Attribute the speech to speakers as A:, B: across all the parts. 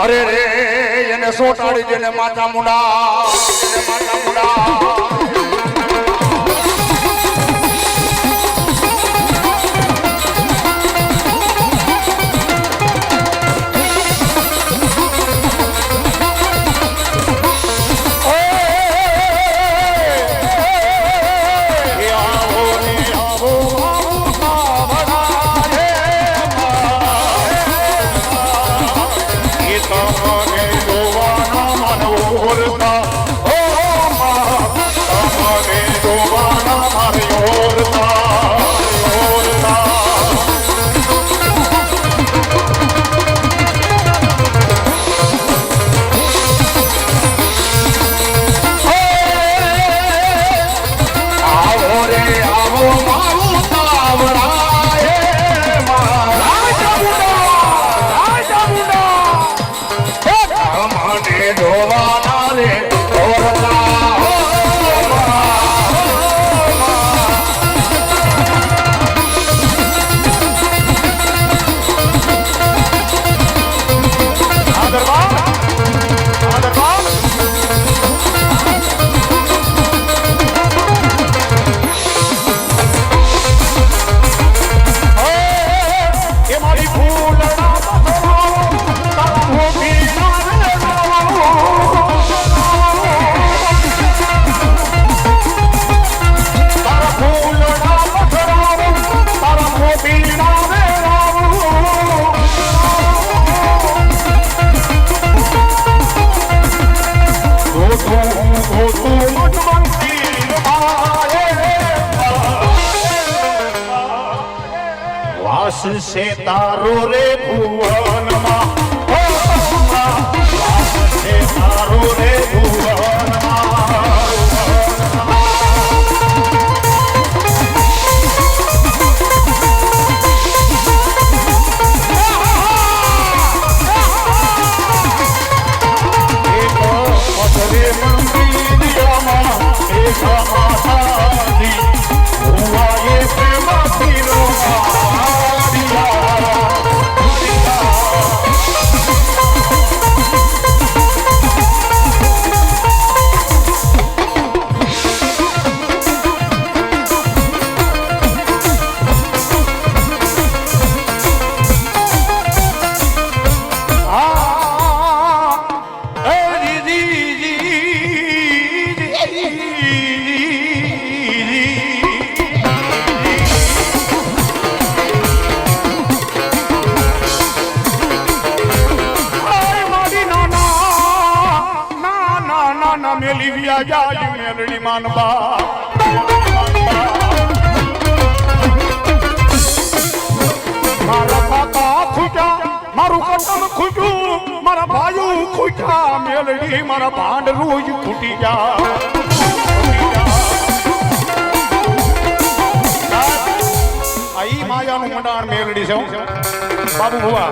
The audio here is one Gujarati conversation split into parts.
A: અરે રે એને સોટાડી જેને માતા મુડા માતા મુડા. Govana છે તારો રે ભુવનમાં માનબા મારા કાકા ખૂટ્યા, મારું કટમ ખૂટ્યું, મારા ભાઈઓ ખૂટ્યા, મેલડી મારા ભાંડ રોજ ખૂટી જા આઈ માયાનું મંડાણ મેલડી છે. બાબુ ભુવા,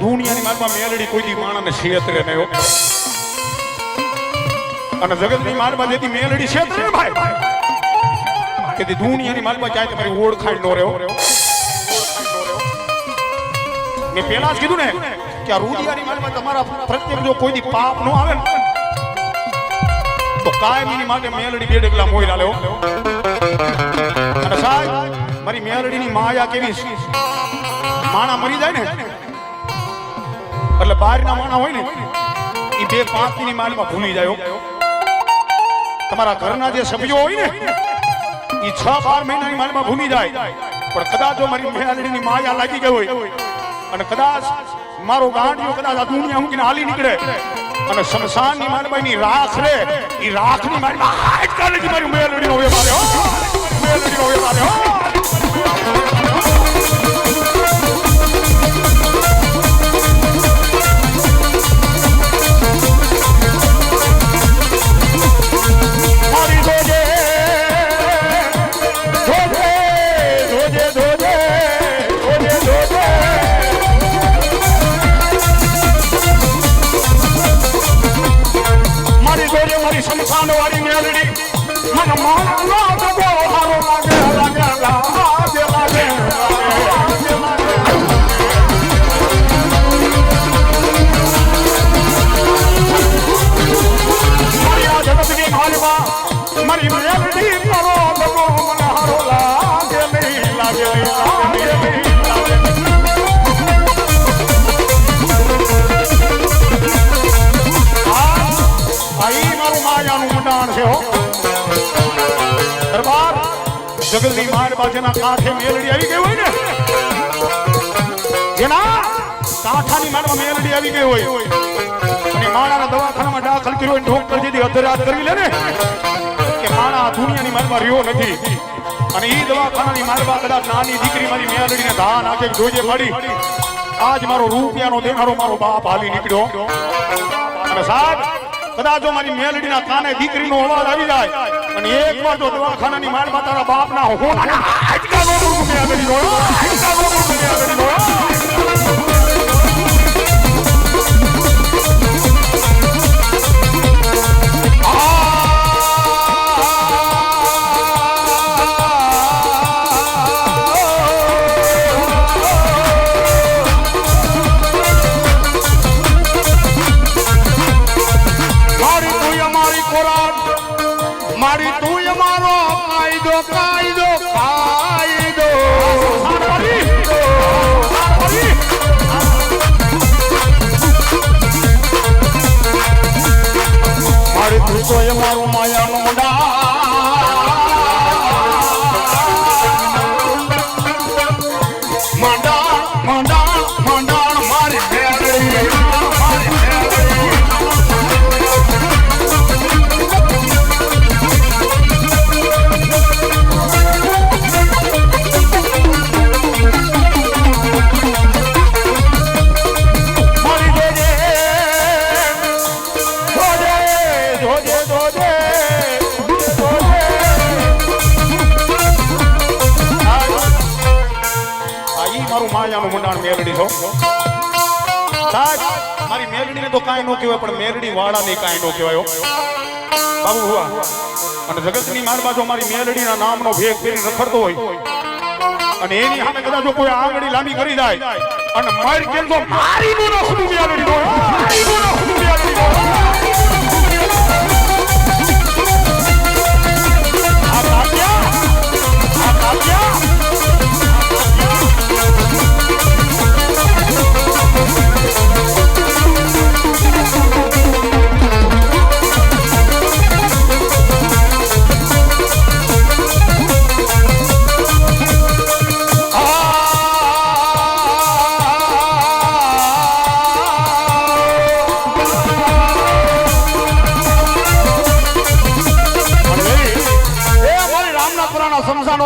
A: દુનિયાની મારમાં મેલડી કોઈ દી માણસને છેતરે નહીં. અને જગતની માલમાં જેથી મેલડી છે ને ભાઈ. કે દુનિયાની માલમાં જાય તમારી ઓળખાણ નો રહ્યો. મેં પેલા જ કીધું ને કે આ રૂડિયાની માલમાં તમારા પ્રત્યે જો કોઈ પાપ નો આવે ને, તો કાયમીની માટે મેલડી બે ડગલા મોઈ લાલ્યો અને સાહેબ, મારી મેલડીની માયા કેવી માણા મરી જાય ને? એટલે બહારના માણા હોય ને એ બે પાંચની માલમાં ભૂલી જાય. તમારા ઘરના જે સભ્યો હોય ને એ છ બાર મહિનાની માલમાં ભૂલી જાય. પણ કદાચ જો મારી મેલડીની માયા લાગી ગઈ હોય, અને કદાચ મારો ગાંઠિયો કદાચ આ દુનિયા મૂકીને હાલી નીકળે, અને શમશાનની માલબાઈની રાખ રે એ રાખની માલમાં હાઈટ જ મારી મેલડીનો વેપાર હો. મેલડીનો વેપાર હો. વખાણ છે હો દરબાર, જગલની માર બાજુના કાંઠે મેલડી આવી ગઈ હોય ને? એના કાંઠાની મારમાં મેલડી આવી ગઈ હોય. અને માણાના દવાખાનામાં દાખલ કર્યો હોય ઢોક કરી દીધી, અધરાત કરી લે ને? કે માણા દુનિયાની મારમાં રહ્યો નથી. અને એ દવાખાનાની મારવા કદાચ નાની દીકરી મારી મેળડીને ધા નાખે જોજે પડી. આજ મારો રૂપિયાનો દેખાડો મારો બાપ હાલી નીકળ્યો. અને સાહેબ કદાચ જો મારી મેલડીના કાને દીકરીનો અવાજ આવી જાય, અને એક વાર જો દવાખાનાની મારમાં તારા બાપના હોના આજકા ગુરુ મેલડી નો આજકા નો
B: મારી તું અમારો કાયદો કાયદો કાયદો. મારી તું તો અમારું માયાનો મંડાણ
A: માયાનું મુંડાણ મેલડી છો સાહેબ, મારી મેલડીને તો કાંઈ ન કહેવાય, પણ મેલડી વાળાને કાંઈ ન કહેવાય. બાબુ હુઆ, અને જગતની મારમાં જો મારી મેલડીના નામનો ભેગ ફેરી રખડતો હોય. અને એની સામે કદાચ જો કોઈ આંગળી લાંબી કરી જાય, અને મારી કેમ તો મારી નો નખનું મેલડી નો મારી નો નખનું મેલડી નો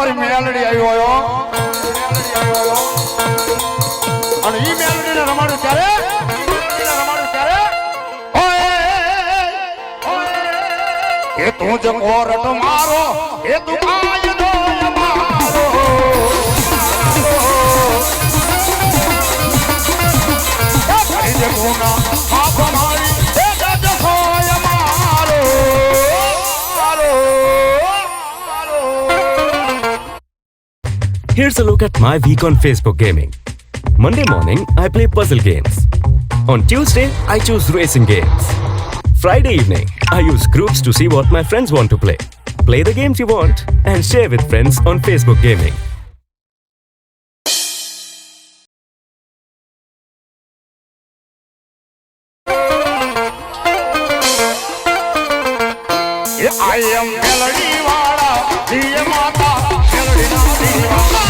B: રામનાથપુરાના મેલડી આવ્યો હો. અને ઈ મેલડી ને રમાડું ત્યારે? એ તું જ કોરટ મારો, એ તું કાયદો મારો.
C: Here's a look at my week on Facebook Gaming. Monday morning, I play puzzle games. On Tuesday, I choose racing games. Friday evening, I use groups to see what my friends want to play. Play the games you want and share with friends on Facebook Gaming.
B: I am Melody Wala, Dear
A: Mata, Melody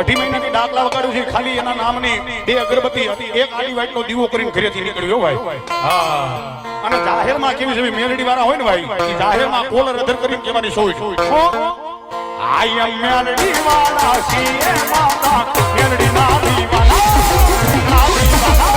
A: અઢી મહિનાની ડાકલા વગાડ્યું છે, ખાલી એના નામની બે અગરબત્તી હતી. એક આડી વાઈટ નો દીવો કરીને ઘરેથી નીકળ્યો ભાઈ હા. અને જાહેરમાં કેવી છે મેલડી વાળા હોય ને ભાઈ જાહેરમાં કોલર અધર કરીને કહેવાની સોય આઈ એમ મેલડી વાળા સીએ માતા મેલડી ના દીવાના ના દીવાના